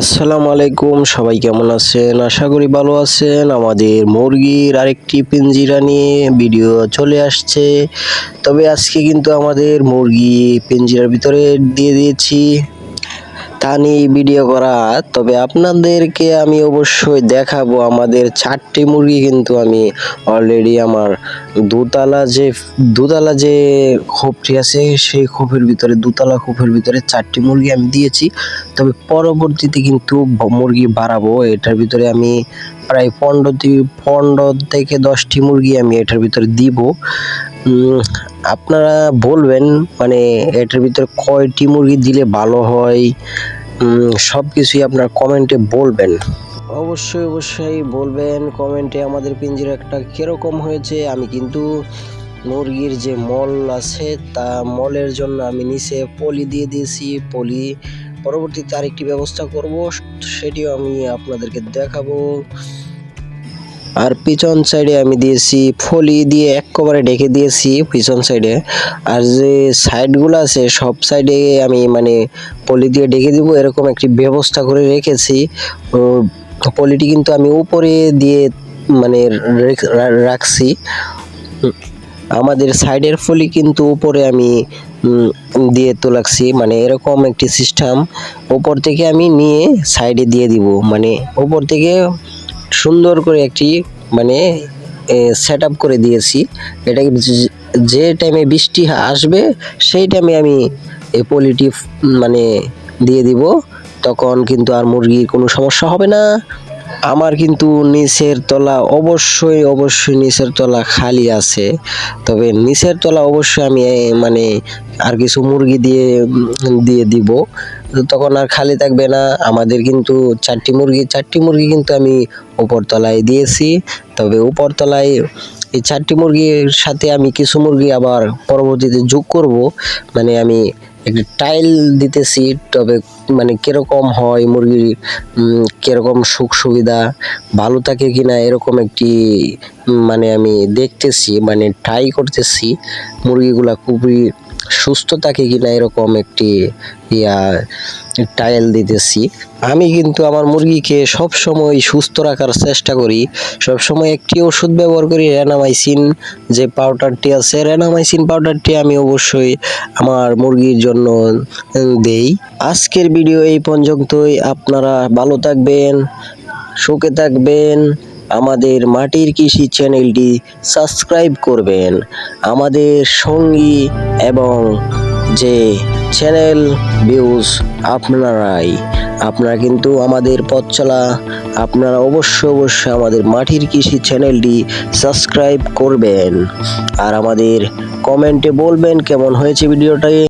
আসসালামু আলাইকুম, সবাই কেমন আছেন? আশা করি ভালো আছেন। আমাদের মুরগির আরেকটি পিঞ্জিরা নিয়ে ভিডিও চলে আসছে। তবে আজকে কিন্তু আমাদের মুরগি পিঞ্জিরার ভিতরে দিয়ে দিয়েছি। তা নিয়ে ভিডিও করা, তবে আপনাদেরকে আমি অবশ্যই দেখাবো আমাদের চারটি মুরগি কিন্তু আমি অলরেডি আমার দুতলা যে দুতলা যে খোপটি আছে, সেই খোপের ভিতরে, দুতলা খোপের ভিতরে চারটি মুরগি আমি দিয়েছি। তবে পরবর্তীতে কিন্তু মুরগি বাড়াবো। এটার ভিতরে আমি প্রায় পনেরো পনেরো থেকে দশটি মুরগি আমি এটার ভিতরে দিব। আপনারা বলবেন মানে এটার ভিতরে কয়টি মুরগি দিলে ভালো হয়? সব কিছুই আপনার কমেন্টে বলবেন। অবশ্যই অবশ্যই বলবেন কমেন্টে আমাদের পিঞ্জিরা একটা কীরকম হয়েছে। আমি কিন্তু মুরগির যে মল আছে, তা মলের জন্য আমি নিচে পলি দিয়ে দিয়েছি। পলি পরবর্তীতে আরেকটি ব্যবস্থা করব, সেটিও আমি আপনাদেরকে দেখাবো। আর পিছন সাইডে আমি দিয়েছি ফলি দিয়ে একবারে ঢেকে দিয়েছি পিছন সাইডে আর যে সাইডগুলো আছে, সব সাইডে আমি মানে পলি দিয়ে ঢেকে দিব, এরকম একটি ব্যবস্থা করে রেখেছি। পলিটি কিন্তু আমি উপরে দিয়ে মানে রেখ- রাখছি। আমাদের সাইডের ফলি কিন্তু উপরে আমি দিয়ে তো লাগছি মানে এরকম একটি সিস্টেম উপর থেকে আমি নিয়ে সাইডে দিয়ে দিব। মানে উপর থেকে সুন্দর করে একটি মানে সেট আপ করে দিয়েছি। এটা যে- টাইমে বৃষ্টি আসবে, সেই টাইমে আমি এই পলিটি মানে দিয়ে দিব। তখন কিন্তু আর মুরগির কোনো সমস্যা হবে না। আমার কিন্তু নিচের তলা অবশ্যই অবশ্যই নিচের তলা খালি আছে। তবে নিচের তলা অবশ্যই আমি মানে আর কিছু মুরগি দিয়ে দিয়ে দিব। তখন আর খালি থাকবে না। আমাদের কিন্তু চারটি মুরগি চারটি মুরগি কিন্তু আমি উপরতলায় দিয়েছি। তবে উপরতলায় এই চারটি মুরগির সাথে আমি কিছু মুরগি আবার পরবর্তীতে যোগ করব। মানে আমি একটি টাইল দিতেছি, তবে মানে কীরকম হয় মুরগির কীরকম সুখ সুবিধা, ভালো থাকে কিনা এরকম একটি মানে আমি দেখতেছি মানে ট্রাই করতেছি। মুরগিগুলা খুবই সুস্থ থাকে কিনা এরকম একটি, ইয়া টাইল দিতেছি। আমি কিন্তু আমার মুরগিকে সব সময় সুস্থ রাখার চেষ্টা করি। সব সময় একটি ওষুধ ব্যবহার করি রেনামাইসিন যে পাউডারটি আছে রেনামাইসিন পাউডারটি আমি অবশ্যই আমার মুরগির জন্য দেই। আজকের ভিডিও এই পর্যন্তই। আপনারা ভালো থাকবেন, সুখে থাকবেন। আমাদের মাটির কৃষি চ্যানেলটি সাবস্ক্রাইব করবেন। আমাদের সঙ্গী এবং যে চ্যানেল ভিউজ আপনারাই, আপনারা কিন্তু আমাদের পথ চলা, আপনারা অবশ্যই অবশ্যই আমাদের মাটির কৃষি চ্যানেলটি সাবস্ক্রাইব করবেন। আর আমাদের কমেন্টে বলবেন কেমন হয়েছে ভিডিওটা।